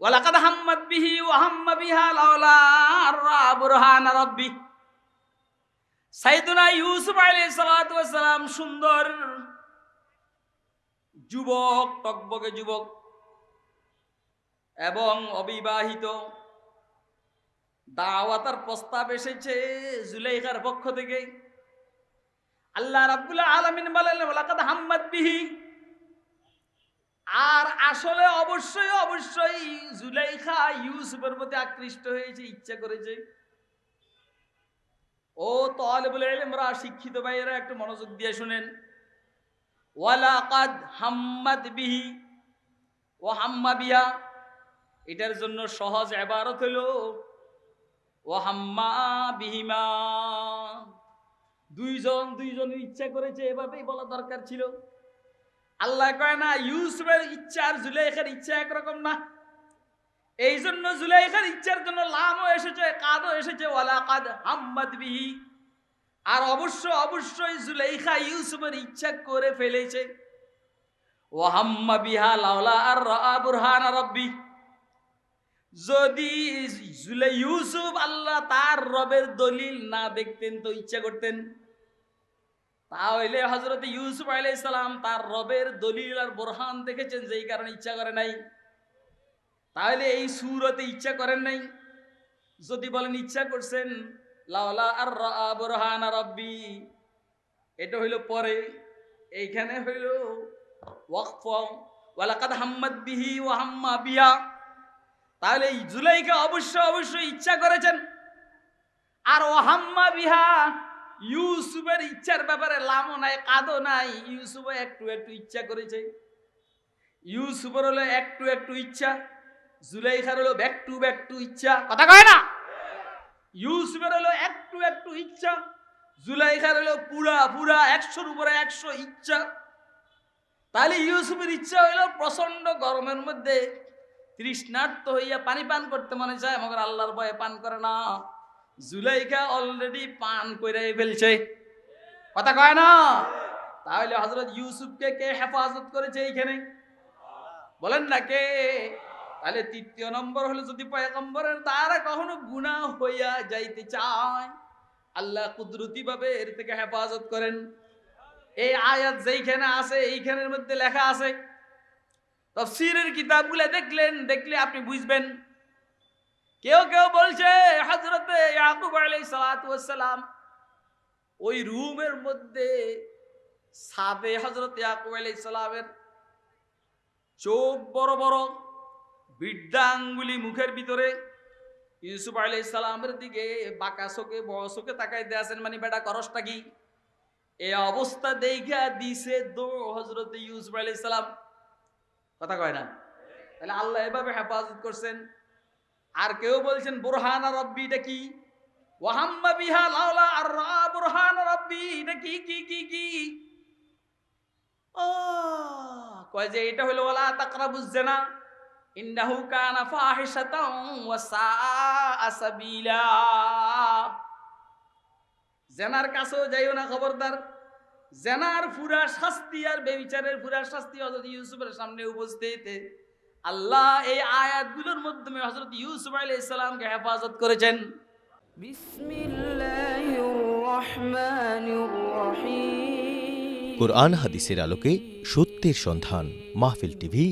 ওয়ালাকাদ হাম্মাদ বিহি ওয়া হাম্মা বিহা লাউলা আররা বুরহান রাব্বি। সাইদুনা ইউসুফ আলাইহিস সালাতু সালাম সুন্দর যুবক, টকবকে যুবক এবং অবিবাহিত দাওয়াতার প্রস্তাব এসেছে জুলাইখার পক্ষ থেকে। আল্লাহ রাব্বুল আলামিন বলেন, ওয়ালাকাদ হাম্মাদ বিহি আর আসলে অবশ্যই অবশ্যই জুলাইখা ইউসুফের প্রতি আকৃষ্ট হয়েছে, ইচ্ছা করেছে। ও তালেবুল ইলমরা শিক্ষিত ভাইয়েরা, একটু মনোযোগ দিয়ে শুনেন। ওয়ালাকাদ হাম্মাদ বিহি ও হাম্মা এটার জন্য সহজ এবারত হলো ও হাম্মা বিহিমা। দুইজন, দুইজনের ইচ্ছা করেছে, এভাবেই বলা দরকার ছিল। আল্লাহ কয় না, ইউসুফের ইচ্ছা আর জুলাইখার ইচ্ছা একরকম না। এই জন্য জুলাইখার ইচ্ছার জন্য লামও এসেছে, কাদও এসেছে ওয়ালা কাদ হাম্মাদ বিহি। আর অবশ্য, অবশ্যই জুলাইখা ইউসুফের ইচ্ছা করে ফেলেছে। ও হাম্মা বিহা লাউলা আর রা বুরহান রব্বি। যদি জুলাই, ইউসুফ আল্লাহ তার রবের দলিল না দেখতেন, তো ইচ্ছা করতেন। তাহলে হজরত ইউসুফ আলাইহিস সালাম তার রবের দলিল আর বোরহান দেখেছেন, যেই কারণে ইচ্ছা করে নাই। তাহলে এই সুরতে ইচ্ছা করেন নাই? যদি বলেন ইচ্ছা করছেন, লাওলা আর বোরহান রব্বি, এটা হইল পরে, এইখানে হইল হাম্মাদ তাহলে জুলাইকে অবশ্য অবশ্যই ইচ্ছা করেছেন। আর ও হাম্মা বিহা ইউসুফের ইচ্ছার ব্যাপারে লামও নাই কাদও নাই। ইউসুফ একটু একটু ইচ্ছা করেছে। ইউসুফের হলো একটু একটু ইচ্ছা জুলাইখার হলো ব্যাক টু ব্যাক টু ইচ্ছা। কথা কয় না? ইউসুফের হলো একটু একটু ইচ্ছা জুলাইখার হলো পুরা পুরা একশোর উপরে একশো ইচ্ছা। তাহলে ইউসুফের ইচ্ছা হইল প্রচণ্ড গরমের মধ্যে তৃষ্ণার্ত হইয়া পানি পান করতে মনে চায় মগর আল্লাহর ভয়ে পান করে না। জুলাইখা অলরেডি পান করে ফেলছে। কথা কয় না? তাহলে হজরত ইউসুফকে কে হেফাজত করেছে এইখানে? বলেন না কে? তাহলে তৃতীয় নম্বর হলো যদি পয়গম্বরের তারা কখনো গুণা হইয়া যাইতে চায়, আল্লাহ কুদরতি ভাবে এর থেকে হেফাজত করেন। এই আয়াত যেইখানে আছে, এইখানের মধ্যে লেখা আছে। তফসিরের কিতাবগুলো দেখলেন, দেখলে আপনি বুঝবেন। কেউ কেউ বলছে হজরতে ইয়াকুব আলাই সালাম ওই রুমের মধ্যে সাদে হজরত ইয়াকুব আলাই সালামের চোখ বড় বড় বিদ্যা মুখের ভিতরে। ইউসুফ আলাই সালামের দিকে বাঁকা চোখে, বড় তাকাই দিয়ে আছেন মানে বেটা, করসটা কি? এ অবস্থা দেখা দিছে দো হজরত ইউসুফ আলাই সালাম। কথা কয় না? তাহলে আল্লাহ এভাবে হেফাজত করছেন। আর কেউ বলছেন, বুরহান রব্বি, এটা কি? ওয়াহাম্মা বিহা লাউলা আর রা বুরহান রব্বি, এটা কি কি কি কি? ও কয় যে, এটা হলো, ওয়ালা তাকরাবুজ জিনা ইন্নাহু কানা ফাহিশাতান ওয়া সাআ সাবিলা। জেনার কাছেও যাইও না, খবরদার। জেনার ফুরা শাস্তি আর বেবিচারের ফুরা শাস্তি হজরত ইউসুফের সামনে উপস্থিত। আল্লাহ এই আয়াতগুলোর মাধ্যমে হজরত ইউসুফ আলী ইসলামকে হেফাজত করেছেন। কোরআন হাদিসের আলোকে সত্যের সন্ধান মাহফিল টিভি